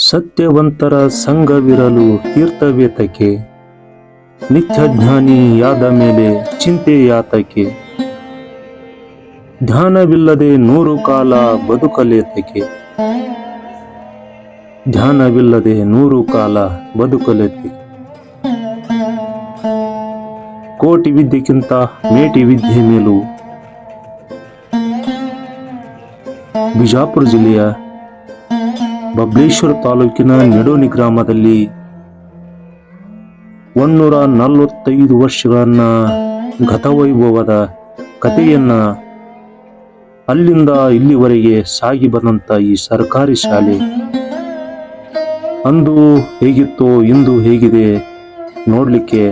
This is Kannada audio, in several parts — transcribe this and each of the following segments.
ಸತ್ಯವಂತರ ಸಂಘವಿರಲು ತೀರ್ಥವೇತಕ್ಕೆ. ನಿತ್ಯ ಜ್ಞಾನಿಯಾದ ಮೇಲೆ ಚಿಂತೆ ಯಾತಕ್ಕೆ. ಧ್ಯಾನವಿಲ್ಲದೆ ನೂರು ಕಾಲ ಬದುಕಲೇತಕ್ಕೆ. ಧ್ಯಾನವಿಲ್ಲದೆ ನೂರು ಕಾಲ ಬದುಕಲೇತಕ್ಕೆ. ಕೋಟಿ ವಿದ್ಯೆಗಿಂತ ಮೇಟಿ ವಿದ್ಯೆ ಮೇಲೂ. ಬಿಜಾಪುರ ಜಿಲ್ಲೆಯ ಬಬ್ಲೇಶ್ವರ ತಾಲೂಕಿನ ನೆಡೋನಿ ಗ್ರಾಮದಲ್ಲಿ ಒಂದೂರ ನಲವತ್ತೈದು ವರ್ಷಗಳನ್ನ ಗತವೈಭವದ ಕಥೆಯನ್ನ ಅಲ್ಲಿಂದ ಇಲ್ಲಿವರೆಗೆ ಸಾಗಿ ಬಂದಂತ ಈ ಸರ್ಕಾರಿ ಶಾಲೆ. ಅಂದು ಹೇಗಿತ್ತೋ, ಇಂದು ಹೇಗಿದೆ ನೋಡಲಿಕ್ಕೆ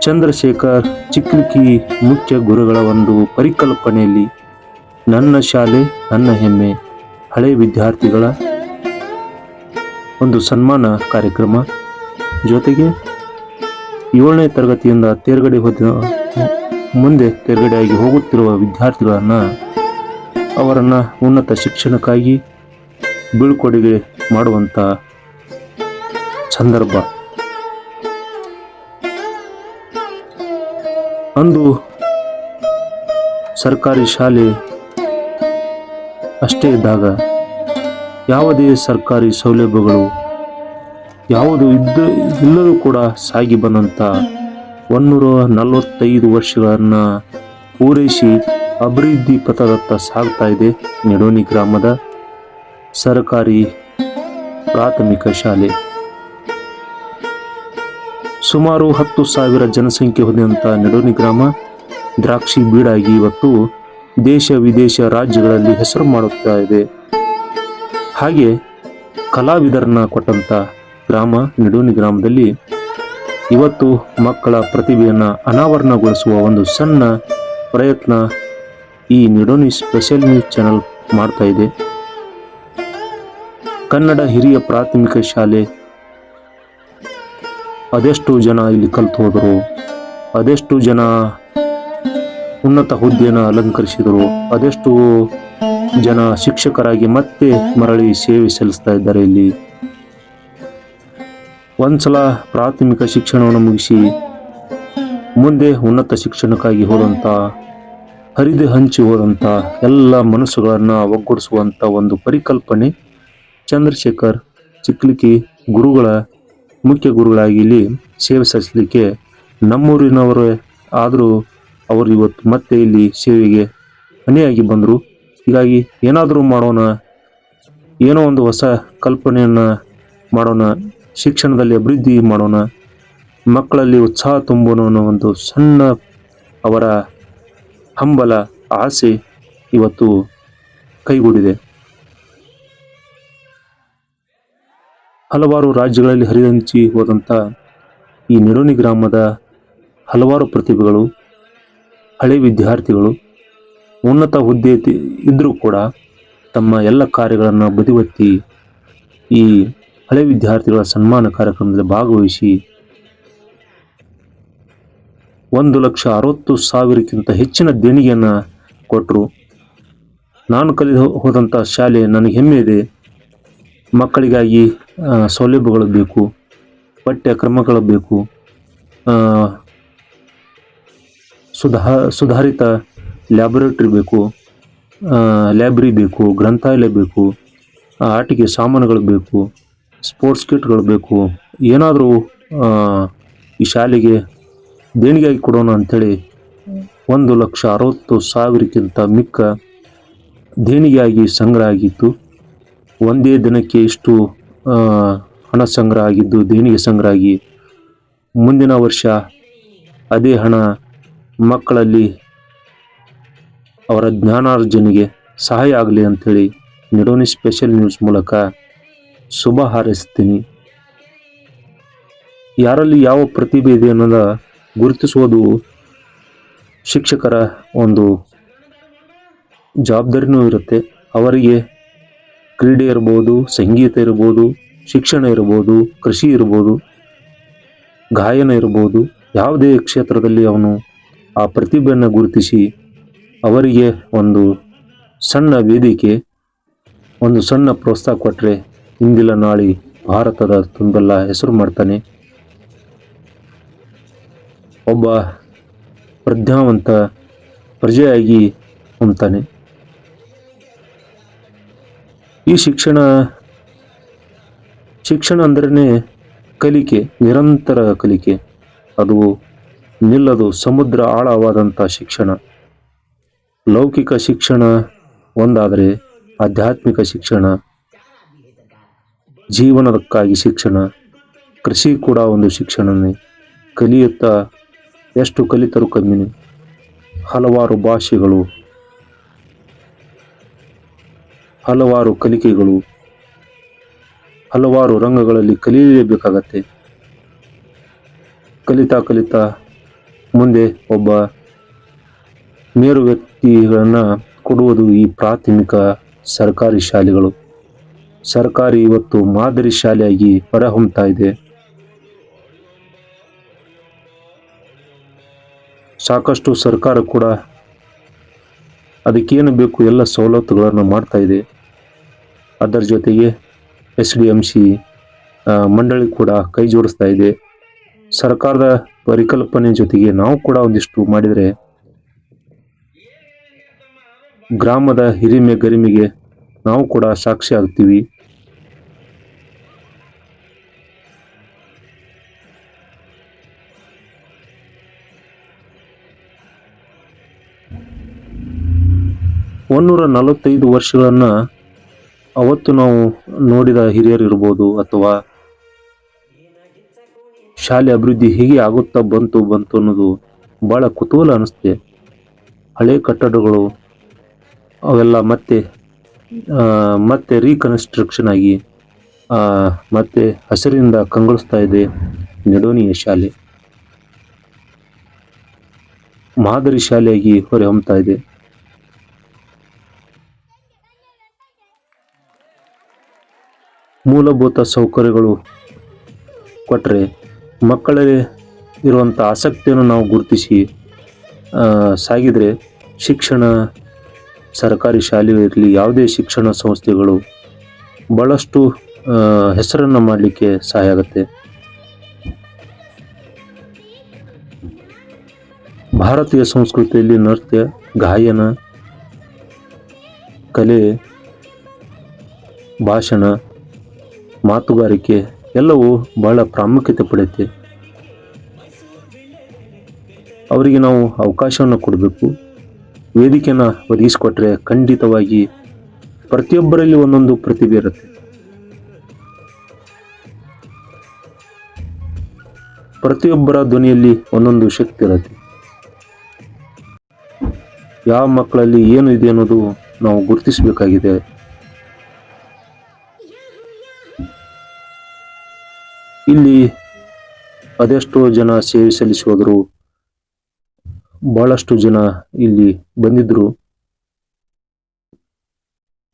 ಚಂದ್ರಶೇಖರ್ ಚಿಕ್ಕಿ ಮುಖ್ಯ ಗುರುಗಳ ಒಂದು ಪರಿಕಲ್ಪನೆಯಲ್ಲಿ, ನನ್ನ ಶಾಲೆ, ನನ್ನ ಹೆಮ್ಮೆ. ಹಳೆ ವಿದ್ಯಾರ್ಥಿಗಳ ಒಂದು ಸನ್ಮಾನ ಕಾರ್ಯಕ್ರಮ. ಜೊತೆಗೆ ಏಳನೇ ತರಗತಿಯಿಂದ ತೇರ್ಗಡೆ ಹೋದ ಮುಂದೆ ತೇರ್ಗಡೆಯಾಗಿ ಹೋಗುತ್ತಿರುವ ವಿದ್ಯಾರ್ಥಿಗಳನ್ನು ಅವರನ್ನು ಉನ್ನತ ಶಿಕ್ಷಣಕ್ಕಾಗಿ ಬೀಳ್ಕೊಡುಗೆ ಮಾಡುವಂಥ ಸಂದರ್ಭ. ಅಂದು ಸರ್ಕಾರಿ ಶಾಲೆ ಅಷ್ಟೇ ಇದ್ದಾಗ ಯಾವುದೇ ಸರ್ಕಾರಿ ಸೌಲಭ್ಯಗಳು ಯಾವುದು ಇದ್ದ ಇಲ್ಲರೂ ಕೂಡ ಸಾಗಿ ಬಂದಂಥ ಒಂದೂರ ನಲವತ್ತೈದು ವರ್ಷಗಳನ್ನು ಪೂರೈಸಿ ಅಭಿವೃದ್ಧಿ ಪಥದತ್ತ ಸಾಗ್ತಾ ಇದೆ ನೆಡೋನಿ ಗ್ರಾಮದ ಸರ್ಕಾರಿ ಪ್ರಾಥಮಿಕ ಶಾಲೆ. ಸುಮಾರು ಹತ್ತು ಸಾವಿರ ಜನಸಂಖ್ಯೆ ಹೊಂದಿದಂಥ ನಿಡೋನಿ ಗ್ರಾಮ ದ್ರಾಕ್ಷಿ ಬೀಡಾಗಿ ಇವತ್ತು ದೇಶ ವಿದೇಶ ರಾಜ್ಯಗಳಲ್ಲಿ ಹೆಸರು ಮಾಡುತ್ತಾ ಇದೆ. ಹಾಗೆ ಕಲಾವಿದರನ್ನ ಕೊಟ್ಟಂತ ಗ್ರಾಮ ನಿಡೋನಿ ಗ್ರಾಮದಲ್ಲಿ ಇವತ್ತು ಮಕ್ಕಳ ಪ್ರತಿಭೆಯನ್ನು ಅನಾವರಣಗೊಳಿಸುವ ಒಂದು ಸಣ್ಣ ಪ್ರಯತ್ನ ಈ ನಿಡೋನಿ ಸ್ಪೆಷಲ್ ನ್ಯೂಸ್ ಚಾನೆಲ್ ಮಾಡ್ತಾ ಇದೆ. ಕನ್ನಡ ಹಿರಿಯ ಪ್ರಾಥಮಿಕ ಶಾಲೆ ಅದೆಷ್ಟು ಜನ ಇಲ್ಲಿ ಕಲ್ತು ಹೋದರು, ಅದೆಷ್ಟು ಜನ ಉನ್ನತ ಹುದ್ದೆಯನ್ನು ಅಲಂಕರಿಸಿದರು. ಅದೆಷ್ಟು ಜನ ಶಿಕ್ಷಕರಾಗಿ ಮತ್ತೆ ಮರಳಿ ಸೇವೆ ಸಲ್ಲಿಸ್ತಾ ಇದ್ದಾರೆ ಇಲ್ಲಿ. ಒಂದ್ಸಲ ಪ್ರಾಥಮಿಕ ಶಿಕ್ಷಣವನ್ನು ಮುಗಿಸಿ ಮುಂದೆ ಉನ್ನತ ಶಿಕ್ಷಣಕ್ಕಾಗಿ ಹೋದಂಥ ಹರಿದು ಹಂಚಿ ಹೋದಂಥ ಎಲ್ಲ ಮನಸ್ಸುಗಳನ್ನು ಒಗ್ಗೂಡಿಸುವಂಥ ಒಂದು ಪರಿಕಲ್ಪನೆ ಚಂದ್ರಶೇಖರ್ ಚಿಕ್ಲಿಕಿ ಗುರುಗಳ ಮುಖ್ಯ ಗುರುಗಳಾಗಿ ಇಲ್ಲಿ ಸೇವೆ ಸಲ್ಲಿಸಲಿಕ್ಕೆ ನಮ್ಮೂರಿನವರೇ ಆದರೂ ಅವರು ಇವತ್ತು ಮತ್ತೆ ಇಲ್ಲಿ ಸೇವೆಗೆ ಮನೆಯಾಗಿ ಬಂದರು. ಹೀಗಾಗಿ ಏನಾದರೂ ಮಾಡೋಣ, ಏನೋ ಒಂದು ಹೊಸ ಕಲ್ಪನೆಯನ್ನು ಮಾಡೋಣ, ಶಿಕ್ಷಣದಲ್ಲಿ ಅಭಿವೃದ್ಧಿ ಮಾಡೋಣ, ಮಕ್ಕಳಲ್ಲಿ ಉತ್ಸಾಹ ತುಂಬೋಣ ಅನ್ನೋ ಒಂದು ಸಣ್ಣ ಅವರ ಹಂಬಲ, ಆಸೆ ಇವತ್ತು ಕೈಗೂಡಿದೆ. ಹಲವಾರು ರಾಜ್ಯಗಳಲ್ಲಿ ಹರಿದಂಚಿ ಹೋದಂಥ ಈ ನಿಡೋನಿ ಗ್ರಾಮದ ಹಲವಾರು ಪ್ರತಿಭೆಗಳು ಹಳೆ ವಿದ್ಯಾರ್ಥಿಗಳು ಉನ್ನತ ಹುದ್ದೆ ಇದ್ದರೂ ಕೂಡ ತಮ್ಮ ಎಲ್ಲ ಕಾರ್ಯಗಳನ್ನು ಬದಿವತ್ತಿ ಈ ಹಳೆ ವಿದ್ಯಾರ್ಥಿಗಳ ಸನ್ಮಾನ ಕಾರ್ಯಕ್ರಮದಲ್ಲಿ ಭಾಗವಹಿಸಿ ಒಂದು ಲಕ್ಷ ಅರವತ್ತು ಸಾವಿರಕ್ಕಿಂತ ಹೆಚ್ಚಿನ ದೇಣಿಗೆಯನ್ನು ಕೊಟ್ಟರು ನಾನು ಕಲಿದು ಹೋದಂಥ ಶಾಲೆ ನನಗೆ ಹೆಮ್ಮೆ ಇದೆ. ಮಕ್ಕಳಿಗಾಗಿ ಸೌಲಭ್ಯಗಳು ಬೇಕು ಪಠ್ಯ ಕ್ರಮಗಳು ಬೇಕು ಸುಧಾ ಸುಧಾರಿತ ಲ್ಯಾಬೊರೇಟ್ರಿ ಬೇಕು ಲ್ಯಾಬ್ರಿ ಬೇಕು, ಗ್ರಂಥಾಲಯ ಬೇಕು ಆಟಿಕೆ ಸಾಮಾನುಗಳು ಬೇಕು ಸ್ಪೋರ್ಟ್ಸ್ ಕಿಟ್ಗಳು ಬೇಕು. ಏನಾದರೂ ಈ ಶಾಲೆಗೆ ದೇಣಿಗೆಯಾಗಿ ಕೊಡೋಣ ಅಂಥೇಳಿ ಒಂದು ಲಕ್ಷ ಅರವತ್ತು ಸಾವಿರಕ್ಕಿಂತ ಮಿಕ್ಕ ದೇಣಿಗೆಯಾಗಿ ಸಂಗ್ರಹ ಆಗಿತ್ತು. ಒಂದೇ ದಿನಕ್ಕೆ ಇಷ್ಟು ಹಣ ಸಂಗ್ರಹ ಆಗಿದ್ದು, ದೇಣಿಗೆ ಸಂಗ್ರಹ ಆಗಿ ಮುಂದಿನ ವರ್ಷ ಅದೇ ಹಣ ಮಕ್ಕಳಲ್ಲಿ ಅವರ ಜ್ಞಾನಾರ್ಜನೆಗೆ ಸಹಾಯ ಆಗಲಿ ಅಂಥೇಳಿ ನಿಡೋನಿ ಸ್ಪೆಷಲ್ ನ್ಯೂಸ್ ಮೂಲಕ ಶುಭ ಹಾರೈಸ್ತೀನಿ. ಯಾರಲ್ಲಿ ಯಾವ ಪ್ರತಿಭೆ ಇದೆ ಅನ್ನೋದ ಗುರುತಿಸುವುದು ಶಿಕ್ಷಕರ ಒಂದು ಜವಾಬ್ದಾರಿನೂ ಇರುತ್ತೆ. ಅವರಿಗೆ ಕ್ರೀಡೆ ಇರ್ಬೋದು, ಸಂಗೀತ ಇರ್ಬೋದು, ಶಿಕ್ಷಣ ಇರ್ಬೋದು, ಕೃಷಿ ಇರ್ಬೋದು, ಗಾಯನ ಇರ್ಬೋದು, ಯಾವುದೇ ಕ್ಷೇತ್ರದಲ್ಲಿ ಅವನು ಆ ಪ್ರತಿಭೆಯನ್ನು ಗುರುತಿಸಿ ಅವರಿಗೆ ಒಂದು ಸಣ್ಣ ವೇದಿಕೆ, ಒಂದು ಸಣ್ಣ ಪ್ರೋತ್ಸಾಹ ಕೊಟ್ಟರೆ ಇಂದಿಲ್ಲ ನಾಳೆ ಭಾರತದ ತುಂಬೆಲ್ಲ ಹೆಸರು ಮಾಡ್ತಾನೆ. ಒಬ್ಬ ಪ್ರಜ್ಞಾವಂತ ಪ್ರಜೆಯಾಗಿ ಹೊಂತಾನೆ ಈ ಶಿಕ್ಷಣ ಶಿಕ್ಷಣ ಅಂದ್ರೇ ಕಲಿಕೆ, ನಿರಂತರ ಕಲಿಕೆ. ಅದು ನಿಲ್ಲದು ಸಮುದ್ರ ಆಳವಾದಂಥ ಶಿಕ್ಷಣ. ಲೌಕಿಕ ಶಿಕ್ಷಣ ಒಂದಾದರೆ ಆಧ್ಯಾತ್ಮಿಕ ಶಿಕ್ಷಣ ಜೀವನಕ್ಕಾಗಿ ಶಿಕ್ಷಣ, ಕೃಷಿ ಕೂಡ ಒಂದು ಶಿಕ್ಷಣನೇ. ಕಲಿಯುತ್ತಾ ಎಷ್ಟು ಕಲಿತರೂ ಕಮ್ಮಿನೇ ಹಲವಾರು ಭಾಷೆಗಳು, ಹಲವಾರು ಕಲಿಕೆಗಳು, ಹಲವಾರು ರಂಗಗಳಲ್ಲಿ ಕಲಿಯಲೇಬೇಕಾಗತ್ತೆ. ಕಲಿತಾ ಕಲಿತಾ ಮುಂದೆ ಒಬ್ಬ ಮೇರು ವ್ಯಕ್ತಿಗಳನ್ನು ಕೊಡುವುದು ಈ ಪ್ರಾಥಮಿಕ ಸರ್ಕಾರಿ ಶಾಲೆಗಳು. ಸರ್ಕಾರಿ ಇವತ್ತು ಮಾದರಿ ಶಾಲೆಯಾಗಿ ಹೊರಹೊಮ್ತಾ ಇದೆ. ಸಾಕಷ್ಟು ಸರ್ಕಾರ ಕೂಡ ಅದಕ್ಕೇನು ಬೇಕು ಎಲ್ಲ ಸವಲತ್ತುಗಳನ್ನು ಮಾಡ್ತಾ ಇದೆ. ಅದರ ಜೊತೆಗೆ ಎಸ್ ಡಿ ಸಿ ಮಂಡಳಿ ಕೂಡ ಕೈ ಜೋಡಿಸ್ತಾ ಇದೆ. ಸರ್ಕಾರದ ಪರಿಕಲ್ಪನೆ ಜೊತೆಗೆ ನಾವು ಕೂಡ ಒಂದಿಷ್ಟು ಮಾಡಿದರೆ ಗ್ರಾಮದ ಹಿರಿಮೆ ಗರಿಮೆಗೆ ನಾವು ಕೂಡ ಸಾಕ್ಷಿ ಆಗ್ತೀವಿ. ಒಂದೂರ ನಲವತ್ತೈದು ವರ್ಷಗಳನ್ನು ಅವತ್ತು ನಾವು ನೋಡಿದ ಹಿರಿಯರು ಇರ್ಬೋದು ಅಥವಾ ಶಾಲೆ ಅಭಿವೃದ್ಧಿ ಹೀಗೆ ಆಗುತ್ತಾ ಬಂತು ಬಂತು ಅನ್ನೋದು ಭಾಳ ಕುತೂಹಲ ಅನಿಸುತ್ತೆ ಹಳೆ ಕಟ್ಟಡಗಳು ಅವೆಲ್ಲ ಮತ್ತೆ ಮತ್ತೆ ರೀಕನ್ಸ್ಟ್ರಕ್ಷನ್ ಆಗಿ ಮತ್ತೆ ಹಸಿರಿಂದ ಕಂಗೊಳಿಸ್ತಾ ಇದೆ ನೆಡೋನಿಯ ಶಾಲೆ. ಮಾದರಿ ಶಾಲೆಯಾಗಿ ಹೊರಹೊಮ್ತಾ ಇದೆ. ಮೂಲಭೂತ ಸೌಕರ್ಯಗಳು ಕೊಟ್ಟರೆ ಮಕ್ಕಳಲ್ಲಿ ಇರುವಂಥ ಆಸಕ್ತಿಯನ್ನು ನಾವು ಗುರುತಿಸಿ ಸಾಗಿದರೆ ಶಿಕ್ಷಣ, ಸರ್ಕಾರಿ ಶಾಲೆ ಯಾವುದೇ ಶಿಕ್ಷಣ ಸಂಸ್ಥೆಗಳು ಭಾಳಷ್ಟು ಹೆಸರನ್ನು ಮಾಡಲಿಕ್ಕೆ ಸಹಾಯ ಆಗುತ್ತೆ. ಭಾರತೀಯ ಸಂಸ್ಕೃತಿಯಲ್ಲಿ ನೃತ್ಯ, ಗಾಯನ, ಕಲೆ, ಭಾಷಣ, ಮಾತುಗಾರಿಕೆ ಎಲ್ಲವೂ ಬಹಳ ಪ್ರಾಮುಖ್ಯತೆ ಪಡೆಯುತ್ತೆ. ಅವರಿಗೆ ನಾವು ಅವಕಾಶವನ್ನು ಕೊಡಬೇಕು. ವೇದಿಕೆಯನ್ನು ಒದಗಿಸಿಕೊಟ್ರೆ ಖಂಡಿತವಾಗಿ ಪ್ರತಿಯೊಬ್ಬರಲ್ಲಿ ಒಂದೊಂದು ಪ್ರತಿಭೆ ಇರುತ್ತೆ. ಪ್ರತಿಯೊಬ್ಬರ ಧ್ವನಿಯಲ್ಲಿ ಒಂದೊಂದು ಶಕ್ತಿ ಇರುತ್ತೆ. ಯಾವ ಮಕ್ಕಳಲ್ಲಿ ಏನು ಇದೆ ಅನ್ನೋದು ನಾವು ಗುರುತಿಸಬೇಕಾಗಿದೆ. ಇಲ್ಲಿ ಅದೆಷ್ಟೋ ಜನ ಸೇವೆ ಸಲ್ಲಿಸಿ ಬಹಳಷ್ಟು ಜನ ಇಲ್ಲಿ ಬಂದಿದ್ರು.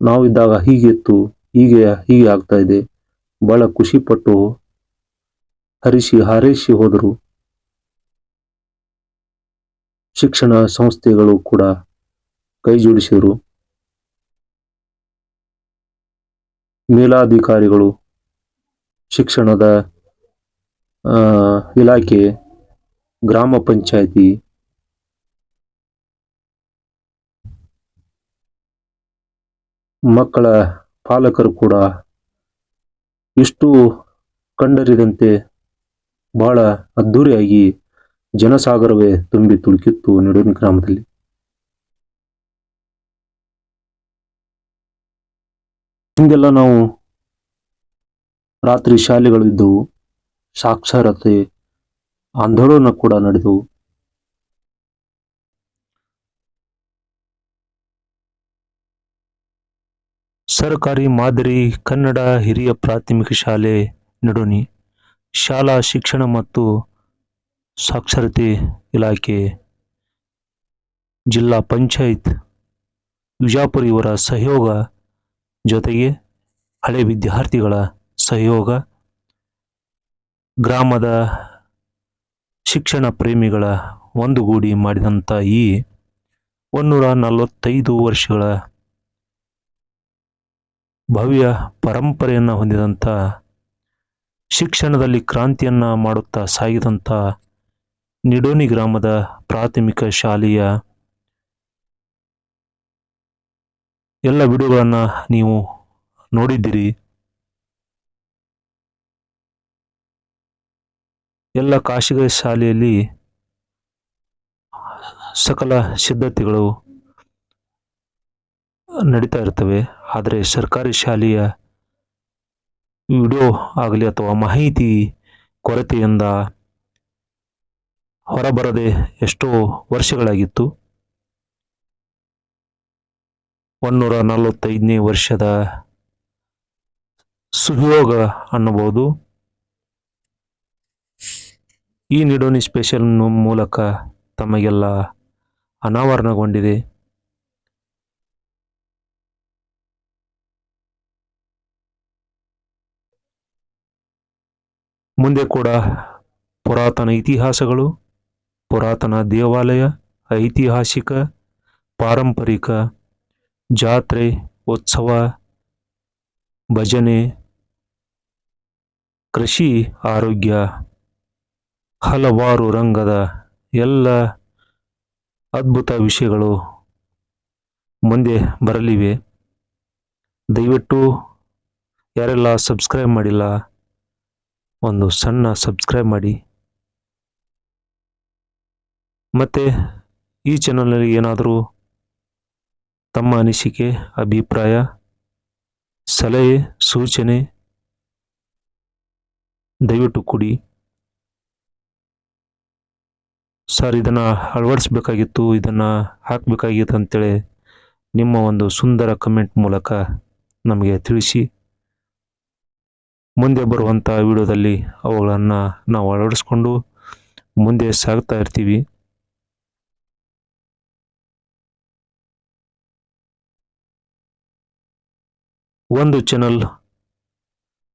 ನಾವಿದ್ದಾಗ ಹೀಗಿತ್ತು ಹೀಗೆ ಹೀಗೆ ಆಗ್ತಾ ಇದೆ. ಬಹಳ ಖುಷಿ ಪಟ್ಟು ಹರಿಸಿ, ಹಾರೈಸಿ ಹೋದರು. ಶಿಕ್ಷಣ ಸಂಸ್ಥೆಗಳು ಕೂಡ ಕೈ ಜೋಡಿಸಿದರು. ಮೇಲಾಧಿಕಾರಿಗಳು ಶಿಕ್ಷಣದ ಇಲಾಖೆ, ಗ್ರಾಮ ಪಂಚಾಯತಿ. ಮಕ್ಕಳ ಪಾಲಕರು ಕೂಡ ಇಷ್ಟು ಕಂಡರಿದಂತೆ ಬಹಳ ಅದ್ಧೂರಿಯಾಗಿ ಜನಸಾಗರವೇ ತುಂಬಿ ತುಳುಕಿತ್ತು ನಡುವಿನ ಗ್ರಾಮದಲ್ಲಿ. ಹಿಂದೆಲ್ಲ ನಾವು ರಾತ್ರಿ ಶಾಲೆಗಳು ಇದ್ದವು. ಸಾಕ್ಷರತೆ ಆಂದೋಲನ ಕೂಡ ನಡೆದವು. ಸರ್ಕಾರಿ ಮಾದರಿ ಕನ್ನಡ ಹಿರಿಯ ಪ್ರಾಥಮಿಕ ಶಾಲೆ ನಡುನಿ ಶಾಲಾ ಶಿಕ್ಷಣ ಮತ್ತು ಸಾಕ್ಷರತೆ ಇಲಾಖೆ, ಜಿಲ್ಲಾ ಪಂಚಾಯತ್, ವಿಜಾಪುರ ಇವರ ಸಹಯೋಗ ಜೊತೆಗೆ ಹಳೆ ವಿದ್ಯಾರ್ಥಿಗಳ ಸಹಯೋಗ ಗ್ರಾಮದ ಶಿಕ್ಷಣ ಪ್ರೇಮಿಗಳ ಒಂದುಗೂಡಿ ಮಾಡಿದಂಥ ಈ ಒಂದೂರ ನಲವತ್ತೈದು ವರ್ಷಗಳ ಭವ್ಯ ಪರಂಪರೆಯನ್ನು ಹೊಂದಿದಂಥ ಶಿಕ್ಷಣದಲ್ಲಿ ಕ್ರಾಂತಿಯನ್ನು ಮಾಡುತ್ತಾ ಸಾಗಿದಂಥ ನಿಡೋನಿ ಗ್ರಾಮದ ಪ್ರಾಥಮಿಕ ಶಾಲೆಯ ಎಲ್ಲ ವಿಡಿಯೋಗಳನ್ನು ನೀವು ನೋಡಿದ್ದೀರಿ. ಎಲ್ಲ ಖಾಸಗಿ ಶಾಲೆಯಲ್ಲಿ ಸಕಲ ಸಿದ್ಧತೆಗಳು ನಡೀತಾ ಇರ್ತವೆ. ಆದರೆ ಸರ್ಕಾರಿ ಶಾಲೆಯ ವಿಡಿಯೋ ಆಗಲಿ ಅಥವಾ ಮಾಹಿತಿ ಕೊರತೆಯಿಂದ ಹೊರಬರದೆ ಎಷ್ಟೋ ವರ್ಷಗಳಾಗಿತ್ತು. ಒನ್ನೂರ ನಲವತ್ತೈದನೇ ವರ್ಷದ ಸುಯೋಗ ಅನ್ನಬಹುದು. ಈ ನಿಡೋನಿ ಸ್ಪೆಷಲ್ ಮೂಲಕ ತಮಗೆಲ್ಲ ಅನಾವರಣಗೊಂಡಿದೆ. ಮುಂದೆ ಕೂಡ ಪುರಾತನ ಇತಿಹಾಸಗಳು, ಪುರಾತನ ದೇವಾಲಯ, ಐತಿಹಾಸಿಕ, ಪಾರಂಪರಿಕ, ಜಾತ್ರೆ, ಉತ್ಸವ, ಭಜನೆ, ಕೃಷಿ, ಆರೋಗ್ಯ ಹಲವಾರು ರಂಗದ ಎಲ್ಲ ಅದ್ಭುತ ವಿಷಯಗಳು ಮುಂದೆ ಬರಲಿವೆ. ದಯವಿಟ್ಟು ಯಾರೆಲ್ಲ ಸಬ್ಸ್ಕ್ರೈಬ್ ಮಾಡಿಲ್ಲ, ಒಂದು ಸಣ್ಣ ಸಬ್ಸ್ಕ್ರೈಬ್ ಮಾಡಿ. ಮತ್ತು ಈ ಚಾನಲ್ನಲ್ಲಿ ಏನಾದರೂ ತಮ್ಮ ಅನಿಸಿಕೆ, ಅಭಿಪ್ರಾಯ, ಸಲಹೆ, ಸೂಚನೆ, ದಯವಿಟ್ಟು ಕೊಡಿ. ಸರ್, ಇದನ್ನು ಅಳವಡಿಸ್ಬೇಕಾಗಿತ್ತು, ಇದನ್ನು ಹಾಕಬೇಕಾಗಿತ್ತು ಅಂತೇಳಿ ನಿಮ್ಮ ಒಂದು ಸುಂದರ ಕಮೆಂಟ್ ಮೂಲಕ ನಮಗೆ ತಿಳಿಸಿ, ಮುಂದೆ ಬರುವಂಥ ವಿಡಿಯೋದಲ್ಲಿ ಅವುಗಳನ್ನು ನಾವು ಅಳವಡಿಸ್ಕೊಂಡು ಮುಂದೆ ಸಾಗ್ತಾ ಇರ್ತೀವಿ. ಒಂದು ಚಾನಲ್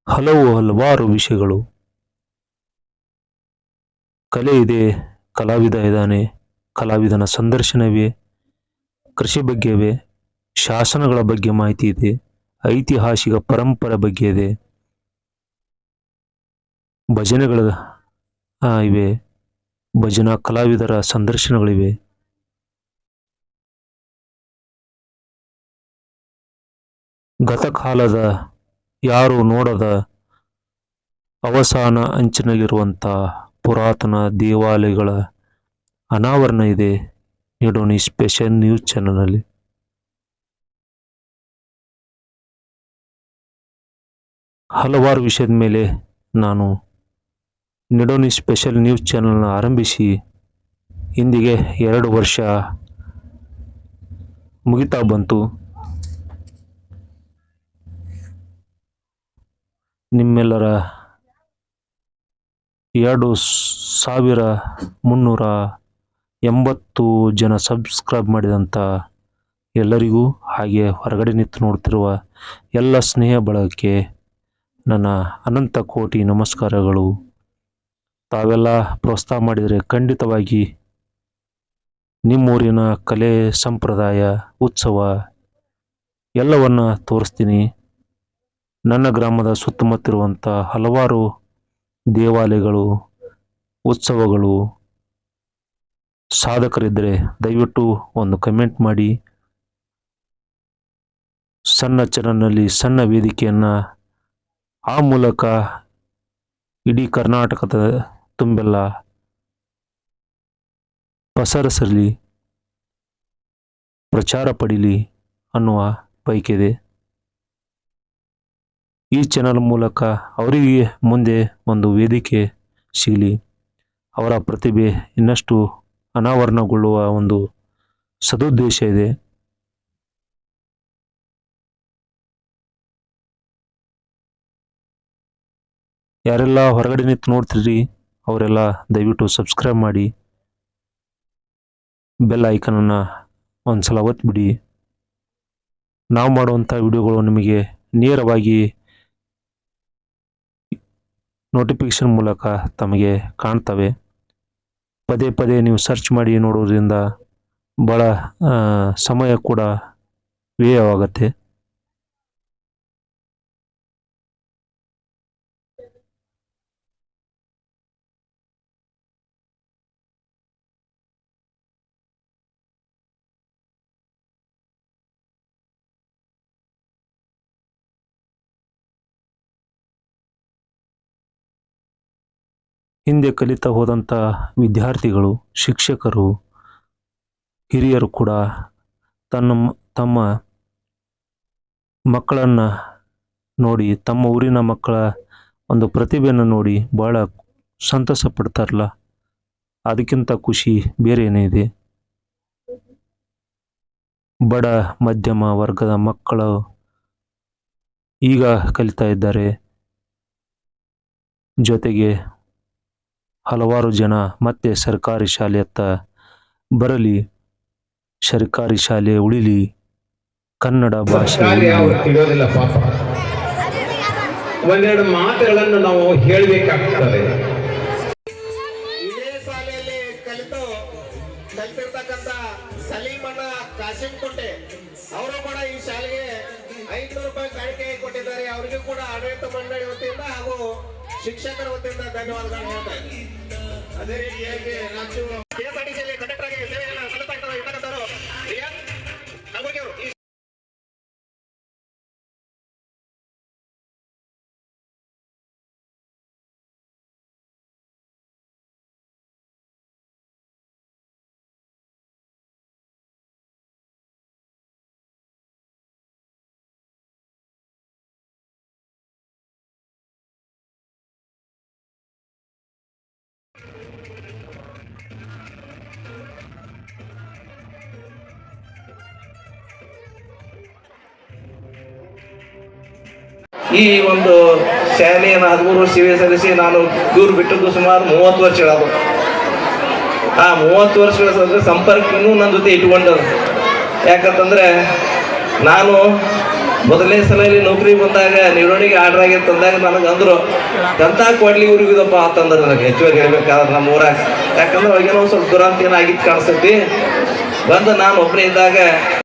ಹಲವು ಹಲವಾರು ವಿಷಯಗಳು. ಕಲೆ ಇದೆ ಕಲಾವಿದ ಇದ್ದಾನೆ, ಕಲಾವಿದನ ಸಂದರ್ಶನವೇ, ಕೃಷಿ ಬಗ್ಗೆವೇ, ಶಾಸನಗಳ ಬಗ್ಗೆ ಮಾಹಿತಿ ಇದೆ, ಐತಿಹಾಸಿಕ ಪರಂಪರೆ ಬಗ್ಗೆ ಇದೆ. ಭಜನೆಗಳ ಇವೆ, ಭಜನಾ ಕಲಾವಿದರ ಸಂದರ್ಶನಗಳಿವೆ. ಗತಕಾಲದ ಯಾರು ನೋಡದ ಅವಸಾನ ಅಂಚಿನಲ್ಲಿರುವಂಥ ಪುರಾತನ ದೇವಾಲಯಗಳ ಅನಾವರಣ ಇದೆ. ನಿಡೋನಿ ಸ್ಪೆಷಲ್ ನ್ಯೂಸ್ ಚಾನಲಲ್ಲಿ ಹಲವಾರು ವಿಷಯದ ಮೇಲೆ ನಾನು ನಿಡೋನಿ ಸ್ಪೆಷಲ್ ನ್ಯೂಸ್ ಚಾನಲ್ನ ಆರಂಭಿಸಿ. ಇಂದಿಗೆ ಎರಡು ವರ್ಷ ಮುಗಿತಾ ಬಂತು. ನಿಮ್ಮೆಲ್ಲರ ಎರಡು ಸಾವಿರ ಮುನ್ನೂರ ಎಂಬತ್ತು ಜನ ಸಬ್ಸ್ಕ್ರೈಬ್ ಮಾಡಿದಂಥ ಎಲ್ಲರಿಗೂ ಹಾಗೆ ಹೊರಗಡೆ ನಿಂತು ನೋಡ್ತಿರುವ ಎಲ್ಲ ಸ್ನೇಹ ಬಳಕೆ ನನ್ನ ಅನಂತ ಕೋಟಿ ನಮಸ್ಕಾರಗಳು. ತಾವೆಲ್ಲ ಪ್ರೋತ್ಸಾಹ ಮಾಡಿದರೆ ಖಂಡಿತವಾಗಿ ನಿಮ್ಮೂರಿನ ಕಲೆ ಸಂಪ್ರದಾಯ, ಉತ್ಸವ ಎಲ್ಲವನ್ನು ತೋರಿಸ್ತೀನಿ. ನನ್ನ ಗ್ರಾಮದ ಸುತ್ತಮುತ್ತಿರುವಂಥ ಹಲವಾರು ದೇವಾಲಯಗಳು, ಉತ್ಸವಗಳು. ಸಾಧಕರಿದ್ದರೆ ದಯವಿಟ್ಟು ಒಂದು ಕಮೆಂಟ್ ಮಾಡಿ. ಸಣ್ಣ ಚಾನಲ್ನಲ್ಲಿ ಸಣ್ಣ ವೇದಿಕೆಯನ್ನು ಆ ಮೂಲಕ ಇಡೀ ಕರ್ನಾಟಕದ ತುಂಬೆಲ್ಲ ಪಸರಿಸಲಿ, ಪ್ರಚಾರ ಪಡೀಲಿ ಅನ್ನುವ ಬಯಕೆದೆ ಈ ಚಾನಲ್ ಮೂಲಕ ಅವರಿಗೆ ಮುಂದೆ ಒಂದು ವೇದಿಕೆ ಸಿಗಲಿ. ಅವರ ಪ್ರತಿಭೆ ಇನ್ನಷ್ಟು ಅನಾವರಣಗೊಳ್ಳುವ ಒಂದು ಸದುದ್ದೇಶ ಇದೆ. ಯಾರೆಲ್ಲ ಹೊರಗಡೆ ನಿಂತು ನೋಡ್ತೀರಿ ಅವರೆಲ್ಲ ದಯವಿಟ್ಟು ಸಬ್ಸ್ಕ್ರೈಬ್ ಮಾಡಿ. ಬೆಲ್ ಐಕನನ್ನು ಒಂದ್ಸಲ ಒತ್ತಿಬಿಡಿ ನಾವು ಮಾಡುವಂಥ ವಿಡಿಯೋಗಳು ನಿಮಗೆ ನೇರವಾಗಿ ನೋಟಿಫಿಕೇಶನ್ ಮೂಲಕ ತಮಗೆ ಕಾಣ್ತವೆ. ಪದೇ ಪದೇ ನೀವು ಸರ್ಚ್ ಮಾಡಿ ನೋಡೋದ್ರಿಂದ ಭಾಳ ಸಮಯ ಕೂಡ ವ್ಯಯವಾಗತ್ತೆ. ಹಿಂದೆ ಕಲಿತಾ ಹೋದಂಥ ವಿದ್ಯಾರ್ಥಿಗಳು, ಶಿಕ್ಷಕರು, ಹಿರಿಯರು ಕೂಡ ತನ್ನ ತಮ್ಮ ಮಕ್ಕಳನ್ನು ನೋಡಿ, ತಮ್ಮ ಊರಿನ ಮಕ್ಕಳ ಒಂದು ಪ್ರತಿಭೆಯನ್ನು ನೋಡಿ ಭಾಳ ಸಂತಸ ಪಡ್ತಾರಲ್ಲ. ಅದಕ್ಕಿಂತ ಖುಷಿ ಬೇರೆ ಏನಿದೆ ಬಡ, ಮಧ್ಯಮ ವರ್ಗದ ಮಕ್ಕಳು ಈಗ ಕಲಿತಾ ಇದ್ದಾರೆ. ಜೊತೆಗೆ ಹಲವಾರು ಜನ ಮತ್ತೆ ಸರ್ಕಾರಿ ಶಾಲೆಯತ್ತ ಬರಲಿ ಸರ್ಕಾರಿ ಶಾಲೆ ಉಳಿಲಿ ಕನ್ನಡ ಭಾಷೆ ತಿಳಿಯೋದಿಲ್ಲ ಪಾಪ. ಒಂದೆರಡು ಮಾತುಗಳನ್ನು ನಾವು ಹೇಳಬೇಕಾಗ್ತದೆ. ಇದೇ ಶಾಲೆಯಲ್ಲಿ ಕಲಿತು ಕಲಿತಿರ್ತಕ್ಕಂಥ ಸಲೀಮಣ್ಣ ಕಾಸಿಂ ಕುಂಟೆ ಅವರು ಕೂಡ ಈ ಶಾಲೆಗೆ ಐದುನೂರು ರೂಪಾಯಿ ಕಾಣಿಕೆ ಕೊಟ್ಟಿದ್ದಾರೆ. ಅವರಿಗೂ ಕೂಡ ಆಡಳಿತ ಮಂಡಳಿ ವತಿಯಿಂದ ಹಾಗೂ ಶಿಕ್ಷಕರ ವತಿಯಿಂದ ಧನ್ಯವಾದಗಳನ್ನು ಹೇಳ್ತಾ ಇದ್ದೀನಿ. ಅದೇ ರೀತಿಯಾಗಿ ರಾಜ್ಯ ಈ ಒಂದು ಶಾಲೆಯನ್ನು ಹದಿಮೂರು ವರ್ಷ ಸೇವೆ ಸಲ್ಲಿಸಿ ನಾನು ದೂರ ಬಿಟ್ಟದ್ದು ಸುಮಾರು ಮೂವತ್ತು ವರ್ಷಗಳದು ಆ ಮೂವತ್ತು ವರ್ಷಗಳ ಸಂಪರ್ಕನೂ ನನ್ನ ಜೊತೆ ಇಟ್ಕೊಂಡದು ಯಾಕಂತಂದ್ರೆ ನಾನು ಮೊದಲನೇ ಸಲ ಇಲ್ಲಿ ನೌಕರಿ ಬಂದಾಗ ನಿರ್ವಹಣೆಗೆ ಆರ್ಡರ್ ಆಗಿತ್ತಂದಾಗ ನನಗೆ ಅಂದರು ಎಂತ ಕೊಡ್ಲಿ ಊರಿಗೆ ಇದಪ್ಪ ಅಂತಂದ್ರೆ ನನಗೆ. ಹೆಚ್ಚುವರಿ ಹೇಳ್ಬೇಕಾದ್ರೆ ನಮ್ಮ ಊರಾಗ. ಯಾಕಂದ್ರೆ ಅವಾಗೇನೋ ಸ್ವಲ್ಪ ದುರಂತ ಏನಾಗಿತ್ತು ಕಾಣಿಸ್ತೈತಿ. ಬಂದು ನಾನು ಒಬ್ಬನೇ ಇದ್ದಾಗ